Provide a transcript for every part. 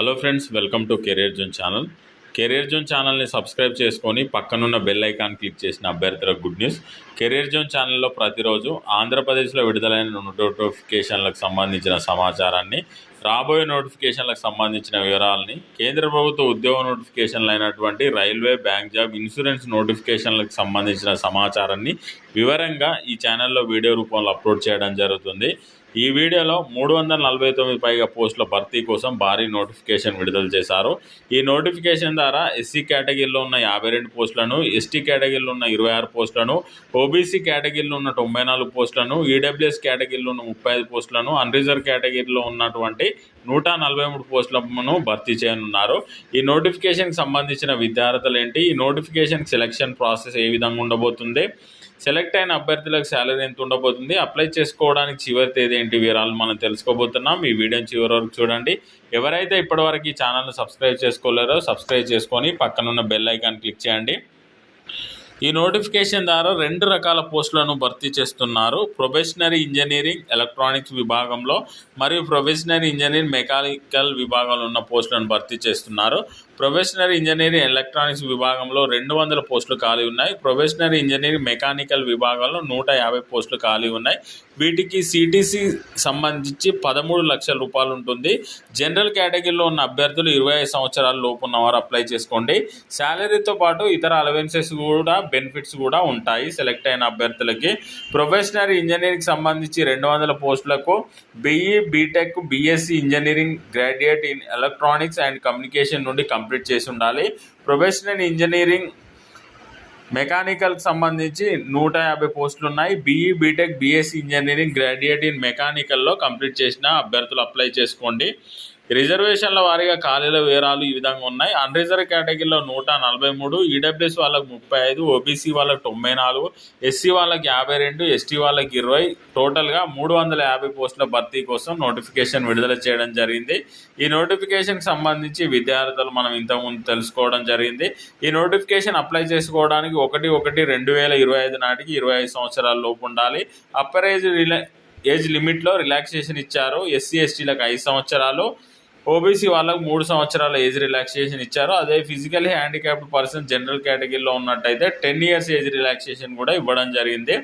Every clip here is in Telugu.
Hello friends welcome to career zone channel career zone ఛానల్ని సబ్స్క్రైబ్ చేసుకొని పక్కనున్న బెల్ ఐకాన్ క్లిక్ చేసిన అభ్యర్థులకు గుడ్ న్యూస్ కెరియర్ జోన్ ఛానల్లో ప్రతిరోజు ఆంధ్రప్రదేశ్లో విడుదలైన నోటిఫికేషన్లకు సంబంధించిన సమాచారాన్ని రాబోయే నోటిఫికేషన్లకు సంబంధించిన వివరాలని కేంద్ర ప్రభుత్వ ఉద్యోగ నోటిఫికేషన్లు అయినటువంటి రైల్వే బ్యాంక్ జాబ్ ఇన్సూరెన్స్ నోటిఫికేషన్లకు సంబంధించిన సమాచారాన్ని వివరంగా ఈ ఛానల్లో వీడియో రూపంలో అప్లోడ్ చేయడం జరుగుతుంది. ఈ వీడియోలో మూడు వందల నలభై తొమ్మిది పైగా పోస్టుల భర్తీ కోసం భారీ నోటిఫికేషన్ విడుదల చేశారు. ఈ నోటిఫికేషన్ ద్వారా ఎస్సీ కేటగిరీలో ఉన్న యాభై రెండు పోస్టులను ఎస్టీ కేటగిరీలో ఉన్న ఇరవై ఆరు పోస్టులను ఓబీసీ కేటగిరీలో ఉన్న తొంభై నాలుగు పోస్టులను ఈడబ్ల్యూఎస్ కేటగిరీలో ఉన్న ముప్పై ఐదు పోస్టులను అన్రిజర్వ్ కేటగిరీలో ఉన్నటువంటి నూట నలభై మూడు పోస్టులను భర్తీ చేయనున్నారు. ఈ నోటిఫికేషన్కి సంబంధించిన విద్యార్థులు ఏంటి? ఈ నోటిఫికేషన్ సెలక్షన్ ప్రాసెస్ ఏ విధంగా ఉండబోతుంది? సెలెక్ట్ అయిన అభ్యర్థులకు శాలరీ ఎంత ఉండబోతుంది అప్లై చేసుకోవడానికి చివరి తేదీ ఏంటి వివరాలు మనం తెలుసుకోబోతున్నాం. ఈ వీడియోని చివరి వరకు చూడండి. ఎవరైతే ఇప్పటివరకు ఈ ఛానల్ను సబ్స్క్రైబ్ చేసుకోలేరో సబ్స్క్రైబ్ చేసుకొని పక్కనున్న బెల్ ఐకాన్ క్లిక్ చేయండి. ఈ నోటిఫికేషన్ ద్వారా రెండు రకాల పోస్టులను భర్తీ చేస్తున్నారు. ప్రొఫెషనరీ ఇంజనీరింగ్ ఎలక్ట్రానిక్స్ విభాగంలో మరియు ప్రొఫెషనరీ ఇంజనీరింగ్ మెకానికల్ విభాగంలో ఉన్న పోస్టులను భర్తీ చేస్తున్నారు. ప్రొఫెషనరీ ఇంజనీరింగ్ ఎలక్ట్రానిక్స్ విభాగంలో రెండు వందల పోస్టులు ఖాళీ ఉన్నాయి. ప్రొఫెషనరీ ఇంజనీరింగ్ మెకానికల్ విభాగంలో నూట యాభై పోస్టులు ఖాళీ ఉన్నాయి. వీటికి సిటీసీ సంబంధించి పదమూడు లక్షల రూపాయలు ఉంటుంది. జనరల్ కేటగిరీలో ఉన్న అభ్యర్థులు ఇరవై ఐదు సంవత్సరాల లోపు ఉన్నవారు అప్లై చేసుకోండి. శాలరీతో పాటు ఇతర అలవెన్సెస్ కూడా బెనిఫిట్స్ కూడా ఉంటాయి సెలెక్ట్ అయిన అభ్యర్థులకి. ప్రొఫెషనరీ ఇంజనీరింగ్ సంబంధించి రెండు వందల పోస్టులకు BE BTech BSc engineering graduate in electronics and communication నుండి కంప్లీట్ కంప్లీట్ చేసి ఉండాలి. ప్రొఫెషనల్ ఇంజనీరింగ్ మెకానికల్కి సంబంధించి నూట యాభై పోస్టులు ఉన్నాయి. BE BTech BSc engineering graduate in మెకానికల్లో complete చేసిన అభ్యర్థులు అప్లై చేసుకోండి. రిజర్వేషన్ల వారీగా ఖాళీల వివరాలు ఈ విధంగా ఉన్నాయి. అన్రిజర్వ్ కేటగిరీలో నూట నలభై మూడు ఈడబ్ల్యూఎస్ వాళ్ళకి ముప్పై ఐదు ఓబీసీ వాళ్ళకి తొంభై నాలుగు ఎస్సీ వాళ్ళకి యాభై రెండు ఎస్టీ వాళ్ళకి ఇరవై. టోటల్గా మూడు వందల యాభై పోస్టుల భర్తీ కోసం నోటిఫికేషన్ విడుదల చేయడం జరిగింది. ఈ నోటిఫికేషన్కి సంబంధించి విద్యార్థులు మనం ఇంతకుముందు తెలుసుకోవడం జరిగింది. ఈ నోటిఫికేషన్ అప్లై చేసుకోవడానికి ఒకటి ఒకటి రెండు వేల ఇరవై ఐదు నాటికి ఇరవై ఐదు సంవత్సరాల లోపు ఉండాలి. అప్పర్ ఏజ్ రిలా ఏజ్ లిమిట్లో రిలాక్సేషన్ ఇచ్చారు. ఎస్సీ ఎస్టీలకు ఐదు సంవత్సరాలు. ఓబీసీ వాళ్ళకు మూడు సంవత్సరాల ఏజ్ రిలాక్సేషన్ ఇచ్చారు. అదే ఫిజికల్లీ హ్యాండిక్యాప్డ్ పర్సన్ జనరల్ కేటగిరీలో ఉన్నట్టయితే టెన్ ఇయర్స్ ఏజ్ రిలాక్సేషన్ కూడా ఇవ్వడం జరిగింది.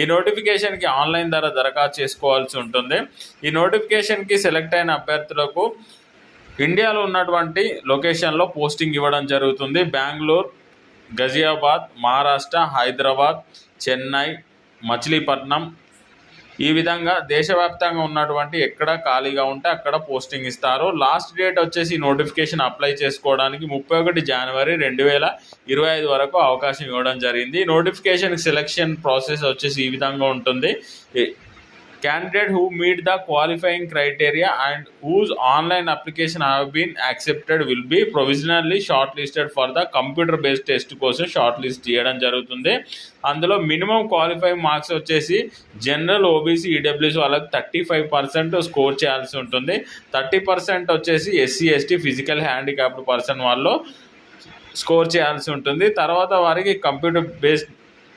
ఈ నోటిఫికేషన్కి ఆన్లైన్ ద్వారా దరఖాస్తు చేసుకోవాల్సి ఉంటుంది. ఈ నోటిఫికేషన్కి సెలెక్ట్ అయిన అభ్యర్థులకు ఇండియాలో ఉన్నటువంటి లొకేషన్లో పోస్టింగ్ ఇవ్వడం జరుగుతుంది. బెంగళూరు గజియాబాద్ మహారాష్ట్ర హైదరాబాద్ చెన్నై మచిలీపట్నం ఈ విధంగా దేశవ్యాప్తంగా ఉన్నటువంటి ఎక్కడ ఖాళీగా ఉంటే అక్కడ పోస్టింగ్ ఇస్తారు లాస్ట్ డేట్ వచ్చేసి నోటిఫికేషన్ అప్లై చేసుకోవడానికి ముప్పై ఒకటి జనవరి రెండు వేల ఇరవై ఐదు వరకు అవకాశం ఇవ్వడం జరిగింది. నోటిఫికేషన్ సెలెక్షన్ ప్రాసెస్ వచ్చేసి ఈ విధంగా ఉంటుంది. Candidate who meet the qualifying criteria and whose online application have been accepted will be provisionally shortlisted for the computer based test కోసం షార్ట్ లిస్ట్ చేయడం జరుగుతుంది. అందులో మినిమం క్వాలిఫైయింగ్ మార్క్స్ వచ్చేసి జనరల్ ఓబీసీ ఈడబ్ల్యూసీ వాళ్ళకి థర్టీ ఫైవ్ పర్సెంట్ స్కోర్ చేయాల్సి ఉంటుంది. థర్టీ పర్సెంట్ వచ్చేసి SC ST physical handicapped person వాళ్ళు స్కోర్ చేయాల్సి ఉంటుంది. తర్వాత వారికి కంప్యూటర్ బేస్డ్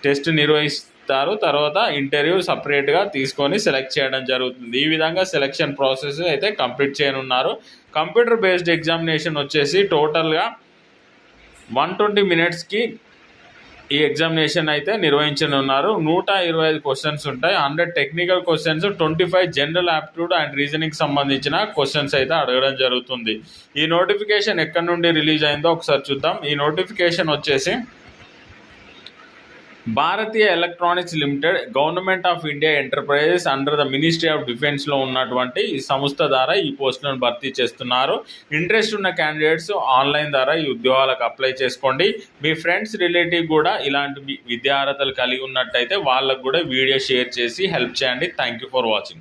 టెస్ట్ నిర్వహిస్తారు తర్వాత ఇంటర్వ్యూ సపరేట్గా తీసుకొని సెలెక్ట్ చేయడం జరుగుతుంది. ఈ విధంగా సెలెక్షన్ ప్రాసెస్ అయితే కంప్లీట్ చేయనున్నారు. కంప్యూటర్ బేస్డ్ ఎగ్జామినేషన్ వచ్చేసి టోటల్గా వన్ ట్వంటీ మినిట్స్కి ఈ ఎగ్జామినేషన్ అయితే నిర్వహించనున్నారు. నూట ఇరవై ఐదు క్వశ్చన్స్ ఉంటాయి. Hundred technical questions twenty five general aptitude and reasoning సంబంధించిన క్వశ్చన్స్ అయితే అడగడం జరుగుతుంది. ఈ నోటిఫికేషన్ ఎక్కడి నుండి రిలీజ్ అయిందో ఒకసారి చూద్దాం. ఈ నోటిఫికేషన్ వచ్చేసి Bharatiya electronics limited government of India enterprises under the ministry of డిఫెన్స్లో ఉన్నటువంటి ఈ సంస్థ ద్వారా ఈ పోస్టులను భర్తీ చేస్తున్నారు. ఇంట్రెస్ట్ ఉన్న క్యాండిడేట్స్ ఆన్లైన్ ద్వారా ఈ ఉద్యోగాలకు అప్లై చేసుకోండి. మీ ఫ్రెండ్స్ రిలేటివ్ కూడా ఇలాంటి విద్యార్హతలు కలిగి ఉన్నట్టయితే వాళ్ళకు కూడా వీడియో షేర్ చేసి హెల్ప్ చేయండి. Thank you for watching.